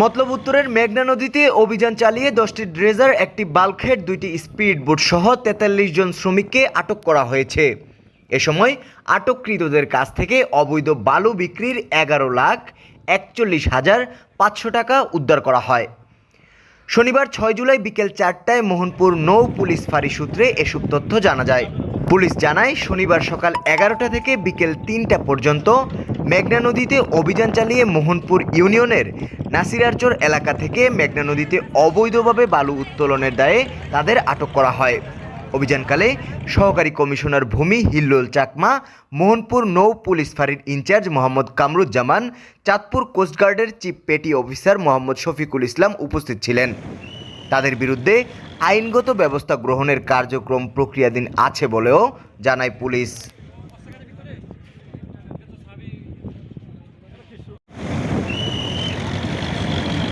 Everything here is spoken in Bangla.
মতলব উত্তরের মেঘনা নদীতে অভিযান চালিয়ে দশটি ড্রেজার, একটি বাল্কহেড দুইটি স্পিড বোট সহ তেতাল্লিশ জন শ্রমিককে আটক করা হয়েছে। এ সময় আটককৃতদের কাছ থেকে অবৈধ বালু বিক্রির এগারো লাখ একচল্লিশ হাজার পাঁচশো টাকা উদ্ধার করা হয়। শনিবার ছয় জুলাই বিকেল চারটায় মোহনপুর নৌ পুলিশ ফাঁড়ি সূত্রে এসব তথ্য জানা যায়। পুলিশ জানায়, শনিবার সকাল এগারোটা থেকে বিকেল তিনটা পর্যন্ত মেঘনা নদীতে অভিযান চালিয়ে মোহনপুর ইউনিয়নের নাসিরারচর এলাকা থেকে মেঘনা নদীতে অবৈধভাবে বালু উত্তোলনের দায়ে তাদের আটক করা হয়। অভিযানকালে সহকারী কমিশনার ভূমি হিল্লোল চাকমা, মোহনপুর নৌ পুলিশ ফাঁড়ির in-charge Mohammad Kamruzzaman, Chandpur কোস্টগার্ডের chief petty officer Mohammad Shafiqul Islam উপস্থিত ছিলেন। তাদের বিরুদ্ধে আইনগত ব্যবস্থা গ্রহণের কার্যক্রম প্রক্রিয়াধীন আছে বলেও জানায় পুলিশ।